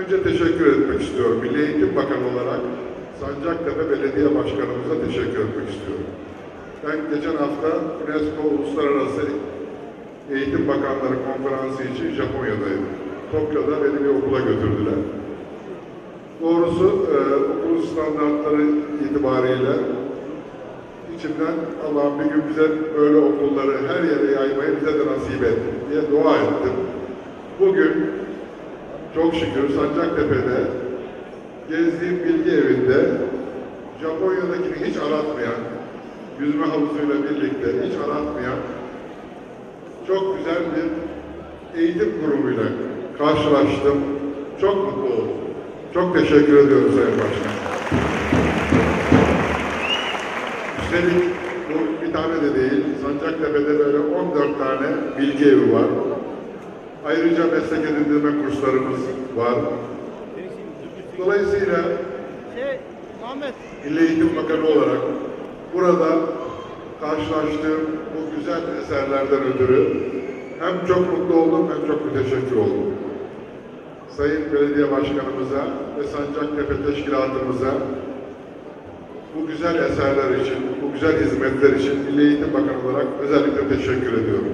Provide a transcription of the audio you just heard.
Önce teşekkür etmek istiyorum. Milli Eğitim Bakanı olarak Sancaktepe Belediye Başkanımıza teşekkür etmek istiyorum. Ben geçen hafta UNESCO Uluslararası Eğitim Bakanları Konferansı için Japonya'daydım. Tokyo'da beni bir okula götürdüler. Doğrusu e, okulun standartları itibariyle içimden Allah'ım bir gün bize böyle okulları her yere yaymayı bize de nasip et diye dua ettim. Bugün çok şükür Sancaktepe'de gezdiğim bilgi evinde Japonya'dakini hiç aratmayan, yüzme havuzuyla birlikte hiç aratmayan çok güzel bir eğitim kurumuyla karşılaştım. Çok mutlu oldum. Çok teşekkür ediyorum Sayın Başkan. Üstelik bu bir tane de değil, Sancaktepe'de böyle 14 tane bilgi evi var. Ayrıca meslek edindirme kurslarımız var. Dolayısıyla Şey, Milli Eğitim Bakanı olarak burada karşılaştığım bu güzel eserlerden ötürü hem çok mutlu oldum hem çok müteşekkir oldum. Sayın Belediye Başkanımıza ve Sancaktepe Teşkilatımıza bu güzel eserler için, bu güzel hizmetler için Milli Eğitim Bakanı olarak özellikle teşekkür ediyorum.